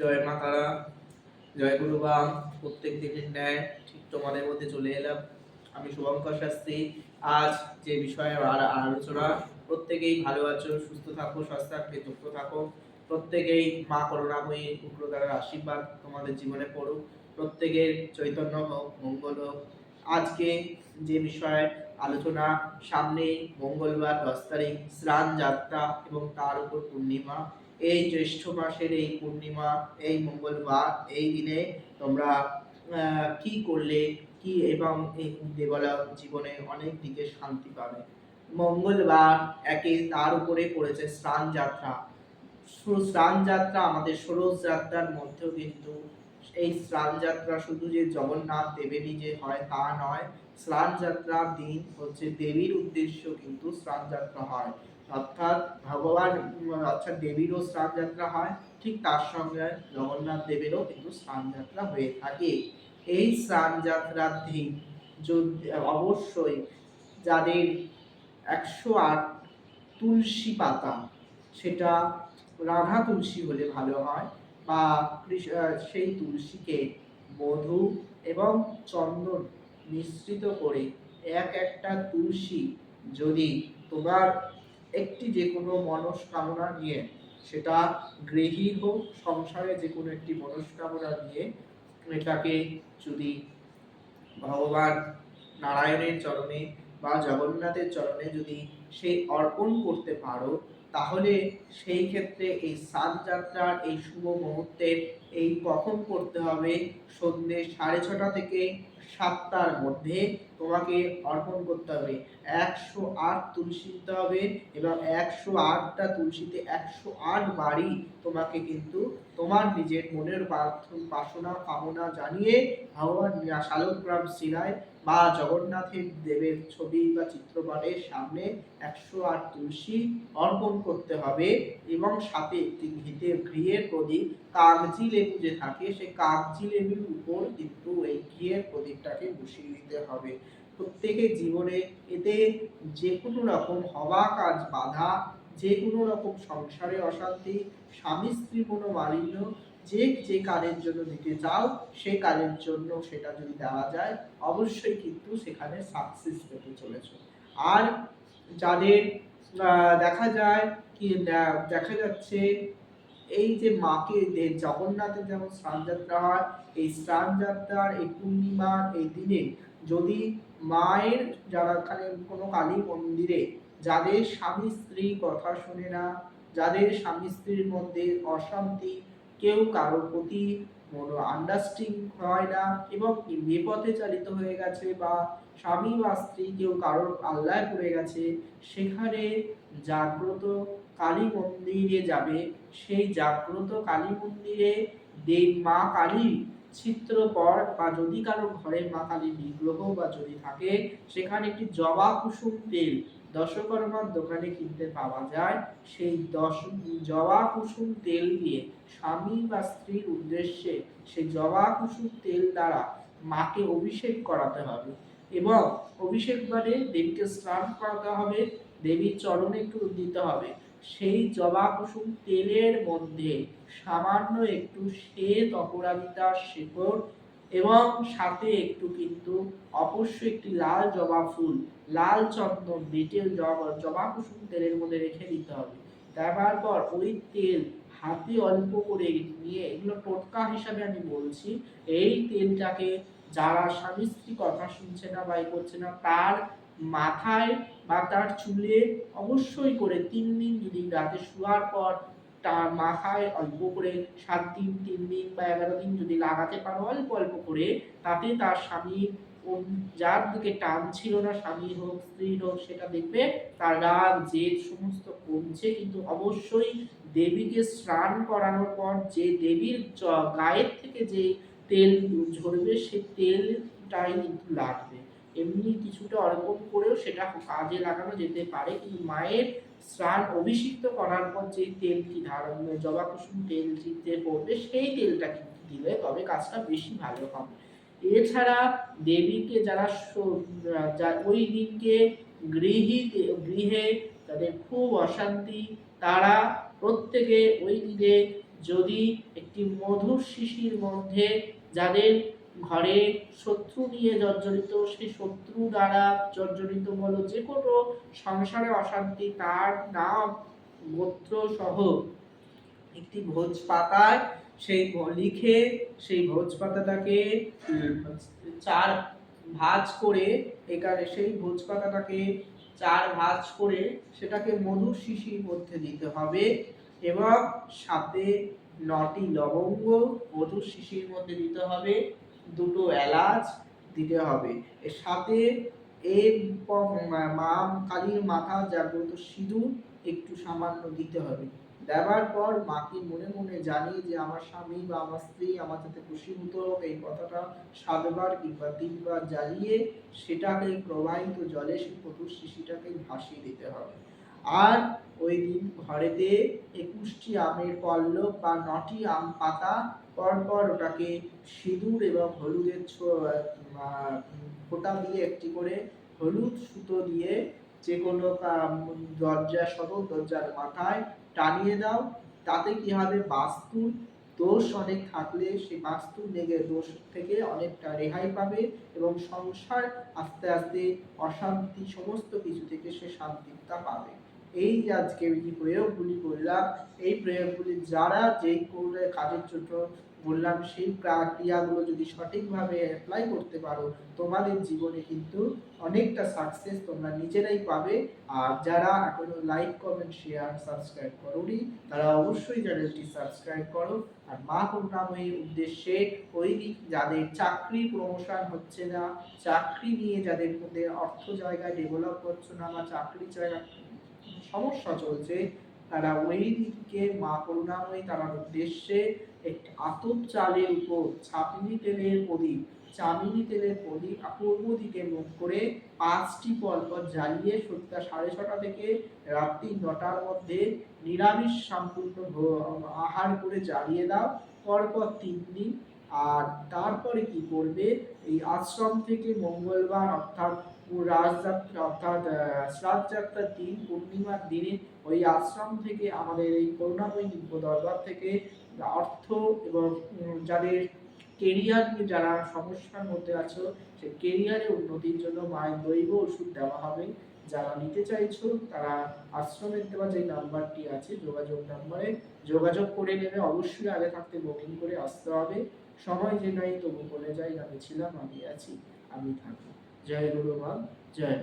জয় মা তারা, জয় গুরু বাম, প্রত্যেক দিনের ন্যায় ঠিক তোমাদের মধ্যে চলে এলাম। আমি শুভঙ্কর শাস্ত্রী, আজ যে বিষয়ে আলোচনা, প্রত্যেকেই ভালো আছো, সুস্থ থাকো, স্বাস্থ্য যুক্ত থাকো। প্রত্যেকেই মা করুণাময়ী উগ্রতার আশীর্বাদ তোমাদের জীবনে পড়ুক। প্রত্যেকের চৈতন্য হোক, মঙ্গল হোক। আজকে যে বিষয়ে আলোচনা সামনে মঙ্গলবার দশ তারিখ স্নান যাত্রা এবং তার উপর পূর্ণিমা। এই জ্যৈষ্ঠ মাসের এই পূর্ণিমা, এই মঙ্গলবার, এই দিনে তোমরা কি করলে, কি এবং এই দেবলা জীবনে অনেক দিকে শান্তি পাবে। মঙ্গলবার একে তার উপরে পড়েছে স্নান যাত্রা। স্নান যাত্রা আমাদের ষোড়শ যাত্রার মধ্যেও কিন্তু এই স্নান যাত্রা শুধু যে জগন্নাথ দেবেরই যে হয় তা নয়, স্নান যাত্রার দিন হচ্ছে দেবীর উদ্দেশ্য কিন্তু স্নান যাত্রা হয়। অর্থাৎ ভগবান অর্থাৎ দেবীরও স্নান যাত্রা হয়, ঠিক তার সঙ্গে জগন্নাথ দেবেরও কিন্তু স্নান যাত্রা হয়ে থাকে। এই স্নান যাত্রার দিন অবশ্যই যাদের একশো আট তুলসী পাতা, সেটা রাধা তুলসী হলে ভালো হয় বা সেই তুলসীকে মধু এবং চন্দন মিশ্রিত করে এক একটা তুলসী যদি তোমার একটি যে কোনো মনস্কামনা নিয়ে, সেটা গৃহী হোক, সংসারে যে কোনো একটি মনস্কামনা নিয়ে এটাকে যদি ভগবান নারায়ণের চরণে বা জগন্নাথের চরণে যদি সেই অর্পণ করতে পারো, তাহলে সেই ক্ষেত্রে এই সাত যাত্রার এই শুভ মুহূর্তে এই কখন করতে হবে সন্ধ্যে সাড়ে ছটা থেকে সাতটার মধ্যে তোমাকে অর্পণ করতে হবে। একশো আট তুলসী দিতে হবে এবং একশো আটটা তুলসীতে একশো আট বাড়ি তোমাকে কিন্তু তোমার নিজের মনের বাসনা, কামনা জানিয়ে ভগবান শালগ্রাম শিলায় বা জগন্নাথের দেবের ছবি বা চিত্রপটের সামনে একশো আট তুলসী অর্পণ করতে হবে এবং সাথে একটি ঘিতে ঘিয়ের প্রদীপ, কাগজি লেবু যে থাকে, সেই কাগজি লেবুর উপর কিন্তু এই ঘিয়ের প্রদীপটাকে বসিয়ে দিতে হবে। প্রত্যেকের জীবনে এতে যে কোনো রকম হওয়া কাজ বাধা যে কোনো রকম সংসারে অশান্তি, স্বামী, স্ত্রী, কোনো মালিন্য, যে যে কাজের জন্য দিতে চাও, সেই কাজের জন্য সেটা যদি দেওয়া যায়, অবশ্যই কিন্তু সেখানে সাকসেস পেতে চলেছে। আর যাদের দেখা যায় কি দেখা যাচ্ছে এই যে মাকে জগন্নাথের যেমন স্নান যাত্রা হয়, এই স্নান যাত্রার এই পূর্ণিমার এই দিনে যদি মায়ের যারা কোনো কালী মন্দিরে, যাদের স্বামী স্ত্রী কথা শুনে না, যাদের স্বামী স্ত্রীর মধ্যে অশান্তি, কেউ কারোর প্রতি কোনো আন্ডারস্ট্যান্ডিং হয় না এবং বেপথে চালিত হয়ে গেছে বা স্বামী বা স্ত্রী কেউ কারোর আল্লায় পড়ে গেছে, সেখানে জাগ্রত কালী মন্দিরে যাবে। সেই জাগ্রত কালী মন্দিরে দেব মা কালী চিত্রপট বা যদি কারও ঘরে মা কালী বিগ্রহ বা যদি থাকে, সেখানে একটি জবা কুসুম তেল দশকর্মার দোকানে কিনতে পাওয়া যায়। সেই দশ জবা কুসুম তেল দিয়ে স্বামী বা স্ত্রীর উদ্দেশ্যে সেই জবা কুসুম তেল দ্বারা মাকে অভিষেক করাতে হবে এবং অভিষেক মানে দেবীকে স্নান করাতে হবে। দেবীর চরণে একটু দিতে হবে। সেই জবা কুসুম তেলের মধ্যে সামান্য একটু শ্বেত অপরাজিতা শেকড় এবং সাথে একটু কিন্তু অবশ্যই একটি লাল জবা ফুল, লাল চন্দন বেটে জবা জবা কুসুম তেলের মধ্যে রেখে দিতে হবে। দেওয়ার পর ওই তেল হাতে অল্প করে নিয়ে, এগুলো টোটকা হিসাবে আমি বলছি, এই তেলটাকে যারা স্বামী স্ত্রী কথা শুনছে না বা করছে না, তার মাথায় বা তার চুলে অবশ্যই করে তিন দিন যদি রাতে শোয়ার পর তার মাথায় অল্প করে সাত দিন, তিন দিন বা এগারো দিন যদি লাগাতে পারো, অল্প অল্প করে, তাতে তার স্বামী যার দিকে টান ছিল না, স্বামী হোক, স্ত্রী হোক, সেটা দেখবে তার রাগ, জেদ সমস্ত কমছে। কিন্তু অবশ্যই দেবীকে স্নান করানোর পর যে দেবীর গায়ের থেকে যে তেল ঝরবে, সে তেলটাই কিন্তু লাগবে। এমনি কিছুটা অর্পণ করেও সেটা কাজে লাগানো যেতে পারে। কিন্তু মায়ের স্নান অভিষিক্ত করার পর যে তেলটি ধারণ জবা কুসুম তেলটি যে পড়বে, সেই তেলটা কিন্তু দিলে তবে কাজটা বেশি ভালো হবে। এছাড়া দেবীকে যারা ওই দিনকে গৃহী, গৃহে তাদের খুব অশান্তি, তারা প্রত্যেকে ওই দিনে যদি একটি মধুর শিশির মধ্যে যাদের ঘরে শত্রু নিয়ে জর্জরিত, সেই শত্রু দ্বারা জর্জরিত বলো যে কোনো সংসারে অশান্তি, তার নাম গোত্র সহ একটি ভোজ পাতায় সেই লিখে সেই ভোজ পাতাটাকে চার ভাজ করে এখানে সেই ভোজ পাতাটাকে চার ভাজ করে সেটাকে মধুর শিশির মধ্যে দিতে হবে এবং সাথে নটি লবঙ্গ মধুর শিশির মধ্যে দিতে হবে। দুটো এলাচ দিতে হবে। এর সাথে এর মা- কালীর মাথা জাগ্রত সিঁদুর একটু সামান্য দিতে হবে। দেওয়ার পর মাকে মনে মনে জানি যে আমার স্বামী বা আমার স্ত্রী আমার যাতে খুশিভূত হোক এই কথাটা সাতবার কিংবা তিনবার জ্বালিয়ে সেটাকে প্রবাহিত জলে সেই মধুর শিশিটাকে ভাসিয়ে দিতে হবে। আর ওই দিন ঘরেতে একুশটি আমের পল্লব বা নটি আম পাতা পর পর ওটাকে সিঁদুর এবং হলুদের ফোঁটা দিয়ে একটি করে হলুদ সুতো দিয়ে যে কোনো দরজা সহ দরজার মাথায় টানিয়ে দাও। তাতে কি হবে? বাস্তুর দোষ অনেক থাকলে সেই বাস্তু নেগে দোষ থেকে অনেকটা রেহাই পাবে এবং সংসার আস্তে আস্তে অশান্তি সমস্ত কিছু থেকে সে শান্তিটা পাবে। এই যে আজকে যে প্রয়োগগুলি করলাম, এই প্রয়োগগুলি যারা যেই করে কাজের জন্য বললাম, সেই ক্রা- ক্রিয়াগুলো যদি সঠিকভাবে অ্যাপ্লাই করতে পারো, তোমাদের জীবনে কিন্তু অনেকটা সাকসেস তোমরা নিজেরাই পাবে। আর যারা এখনও লাইক কমেন্ট শেয়ার সাবস্ক্রাইব করোনি, তারা অবশ্যই চ্যানেলটি সাবস্ক্রাইব করো। আর মা করুণাময়ীর উদ্দেশ্যে ওই দিক যাদের চাকরি প্রমোশন হচ্ছে না, চাকরি নিয়ে যাদের মধ্যে অর্থ জায়গায় ডেভেলপ হচ্ছে না বা চাকরি জায়গা সমস্যা চলছে। তারা ওই দিকে মা করুণাময়ী তার উদ্দেশ্যে একটি আতপ চালের উপর ছাপিনি তেলের প্রদীপ চামিনি তেলের প্রদীপ পূর্ব দিকে মুখ করে পাঁচটি পরপর জ্বালিয়ে সন্ধ্যা সাড়ে ছটা থেকে রাত্রি নটার মধ্যে নিরামিষ সম্পূর্ণ আহার করে জ্বালিয়ে দাও। পরপর তিন দিন আর তারপরে কি করবে? এই আশ্রম থেকে মঙ্গলবার অর্থাৎ রাজযাত্রা অর্থাৎ আহ, দিন পূর্ণিমার দিনে ওই আশ্রম থেকে আমাদের এই করুণাময়ী দিব্য দরবার থেকে অর্থ এবং যাদের কেরিয়ার নিয়ে যারা সমস্যার মধ্যে আছো সেই কেরিয়ারে উন্নতির জন্য মায়ের দৈব ওষুধ দেওয়া হবে। যারা নিতে চাইছো তারা আশ্রমের দেওয়া যে নাম্বারটি আছে যোগাযোগ নাম্বারে। যোগাযোগ করে নেবে অবশ্যই আগে থাকতে বুকিং করে আসতে হবে। সময় যে নাই তবু বলে যাই আমি ছিলাম আমি আছি আমি থাকি জয় মা জয়।